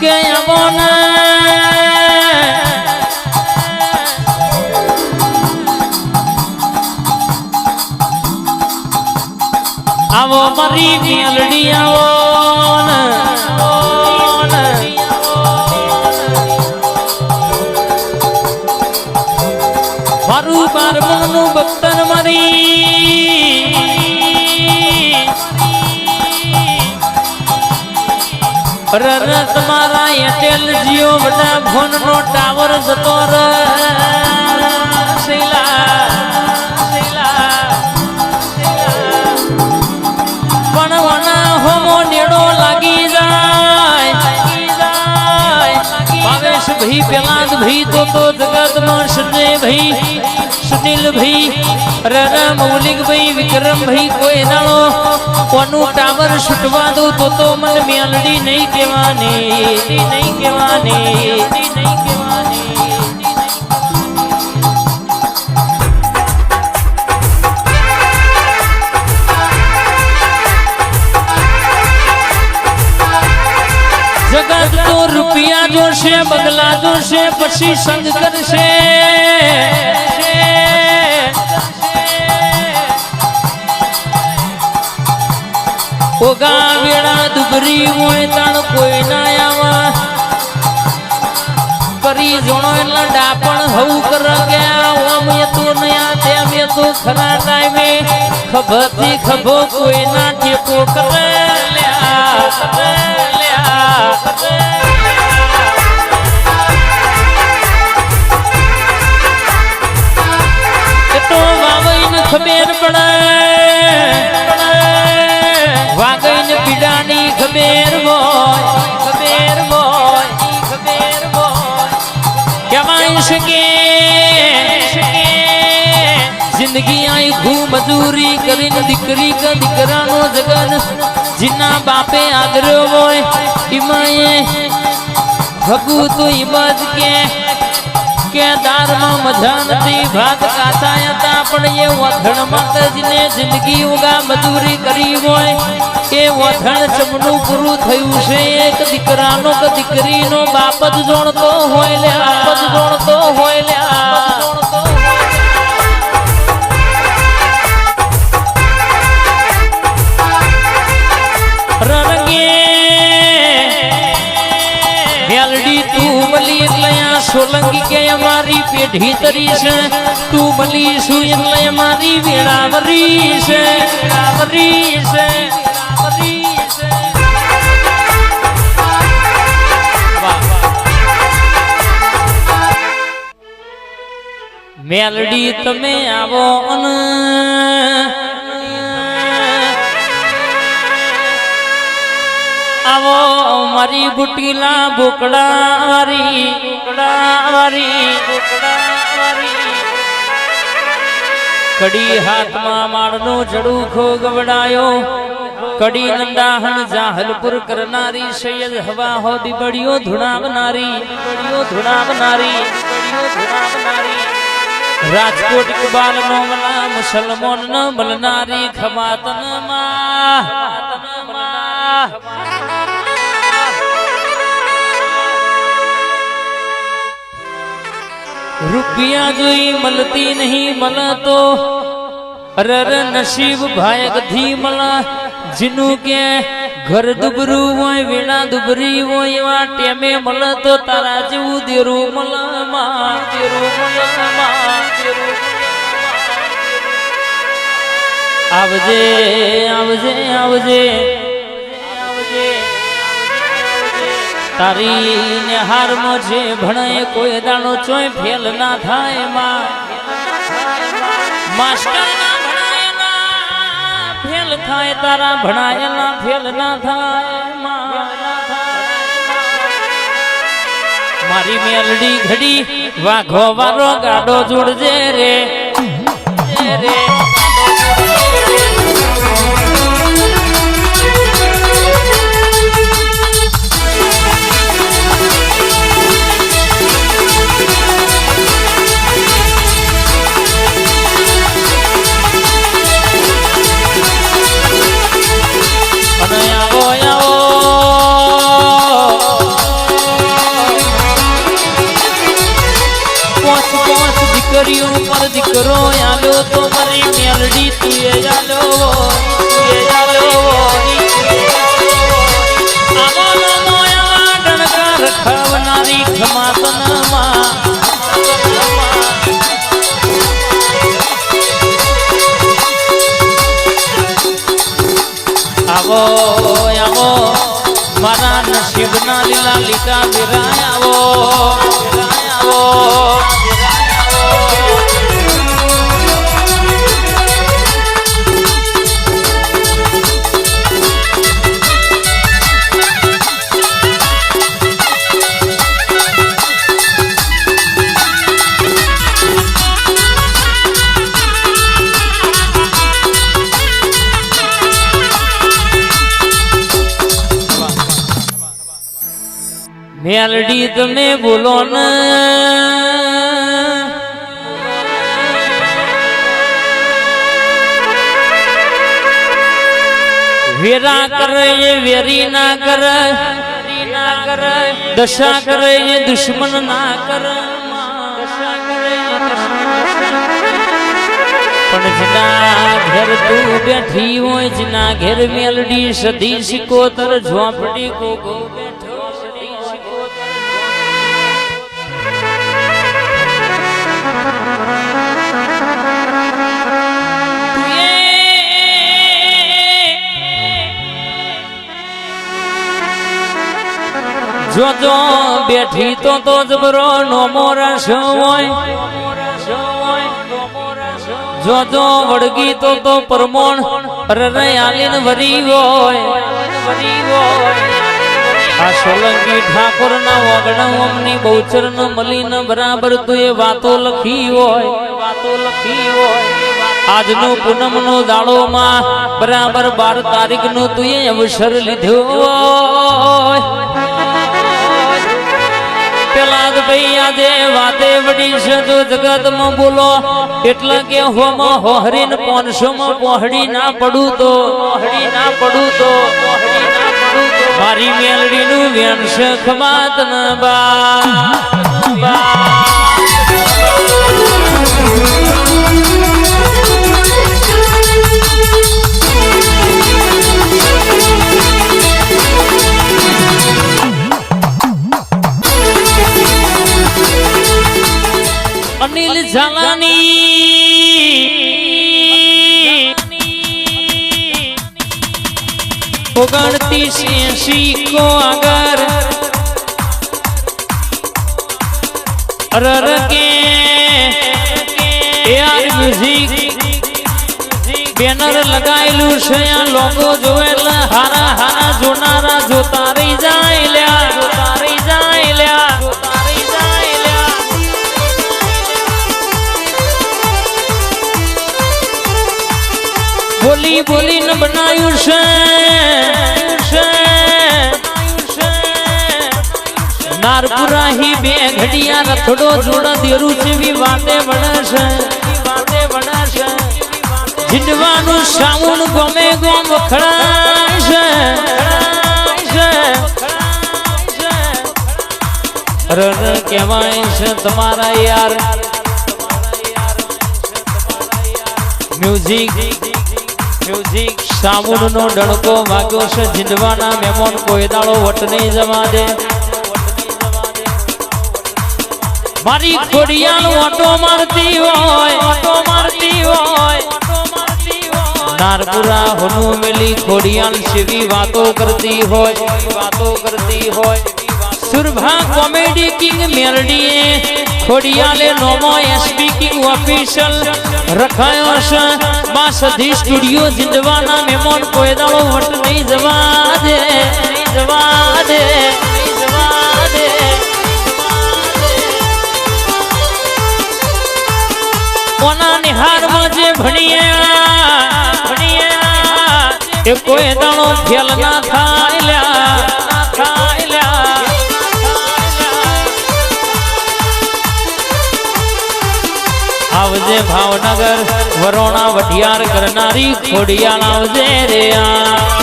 કે આવો મારી મેલડી આવો. મારું બખ્તર રરત મારા એરટેલ જીઓ બધા ફોન નો ટાવર જતો રે ભાઈ તો તો જગતમાં સંજય ભાઈ સુનિલ ભાઈ રર મૌલિક ભાઈ વિક્રમ ભાઈ કોઈ નાળો કોનું ટાવર છૂટવા દઉં તો તો મને મેલડી નહીં કહેવાની નહીં કહેવાની નહીં કહેવાની તો જોશે, બગલા જોશે, પછી સંગ કરશે. ઓગા વેળા દુબરી હોય તાણ કોઈ ના આવા. કરી જોણો એટલે ડાપણ હવું કર ગયા, ઓમ એ તો નયા, તેમ એ તો ખરા ટાઈમે ખભથી ખભો કોઈ ના ટેકો કરે લ્યા કરે લ્યા, કરે ખબેર પડે વાગઈને પીડાની ખબેર હોય ખબેર હોય ખબેર કહેવાય શકે જિંદગી આઈ ઘૂ મજૂરી કરીને દીકરી કે દીકરાનો જગન જીના બાપે આદર્યો હોય ઈમાએ ભગુ તો ઈમજ કે કે દારમાં મજા નથી ભાત કાચા હતા, પણ એ વથણ માતાજીને જિંદગી ઉગા મજૂરી કરી હોય. એ વથણ ચમનું પૂરું થયું છે, એક દીકરાનો કે દીકરીનો બાપ જ જોણતો હોય, લે બાપ જ જોણતો હોય, લે તું બલી એટલે આ સોલંકી કે અમારી પેઢી તરી છે. તું મલી છું એટલે અમારી વેળાવરી છે. વેળાવરી છે. મેલડી તમે આવો અને. મારી બુટીલા બોકડા વારી બોકડા વારી બોકડા વારી કડી હાથમાં માળનો જડુખો ગવડાયો કડી નંદાહણ જાહલપુર કરનારી સૈયદ હવા હો બીબડીઓ ધુણાવનારી બીબડીઓ ધુણાવનારી બીબડીઓ ધુણાવનારી. રાજકોટ કુબાલ નો મલા મુસલમાન ન બલનારી ખમાતનમાં રૂપિયા જોઈ મળતી નહીં મળતો. અરર નસીબ ભાયકથી મળા. જીનું કે ઘર દુબરું હોય, વેણા દુબરી હોય, એવા ટેમે મળતો. તારા જેવું દેરું મળમાં આવજે આવજે આવજે. તારી ને હારમાં ભણાય, કોઈ દાણો ચોય ફેલ ના થાયમાં. માસ્ટર ના ભણાયેલા ફેલ થાય તારા ભણાયેલા ફેલ ના થાય. મારી મેલડી ઘડી વાઘો વારો ગાડો જોડજે રે રે. દીકરો આલો તો મારી મેલડી તુએ આલો તુએ આલો આવાનો મોયા ડણકાર ખાવનારી આવો આવો મારા નસીબના લીલા લીલા બિરા મેલડી તમે બોલો ને વેરા કરે એ વેરી ના કરે ના કરે દશા કરે એ દુશ્મન ના કરે દશા કરે એ પણ જેના ઘેર તું બેઠી હોય જેના ઘેર મેલડી સધી સિકોતર ઝોપડી કોકો બેઠો જો જો બેઠી તો તો જબરો નો મોરસ હોય જો જો વળગી તો તો પરમોણ રરે આલીન વરી હોય. આ સોલંકી ઠાકોર ના વગણ ઓમની બહુચર ન મલીન બરાબર તું એ વાતો લખી હોય. વાતો લખી હોય આજનો પૂનમ નો દાડો માં બરાબર બાર તારીખ નો તું અવસર લીધો હોય પેલા જ ભાઈ વાતે વડી છે તો જગતમાં બોલો. એટલે કે હોમ હોહરીન પોનસો માં પહોડી ના પડું તો. પહોડી ના પડું તો. ના મારી મેલડી નું વ્યંશ ખમાત ન બા. અનિલ ઝાલાની. ઓગણત્રીસ એસી કો આગળ. અરર કે. AR music. બેનર લગાયેલું છે આ લોકો જોયેલા હારા હારા જોનારા જોતા રહી જાય લ્યા. બોલી બોલીને બનાવ્યું છે. નારપુરા હી બે ઘડિયા રથડો જોડ દેરું જેવી વાતે વણશે વાતે જીંડવાનું સાઉન ગમે ગોમ વખડાશે રણ કહેવાય છે તમારા યાર. મ્યુઝિક મ્યુઝિક સામુનનો ડણકો માગ્યો છે જીંડવાના મહેમાન, કોઈ દાડો વટ નહીં જવા દે. મારી ખોડિયાલ ઓટો મારતી હોય ઓટો મારતી હોય. નારપુરા હોનુ મેલી ખોડિયાલ શિવી વાતો કરતી હોય. વાતો કરતી હોય સુરભા કોમેડી કિંગ મેરડીએ ખોડિયાલે નોમો એસપી કિંગ ઓફિશિયલ રખાયો છે માં સધી સ્ટુડિયો જીંદવાના મહેમાન કોઈ દાડો વટ નહીં જવા દે જવા દે જવા દે ઓના નિહારમાં જે ભણિયા ભણિયા એ કોઈ દાણો ફેલ ના થાય આવજે ભાવનગર વરોણા વઢિયાર કરનારી ખોડિયાળ આવજે રે આ.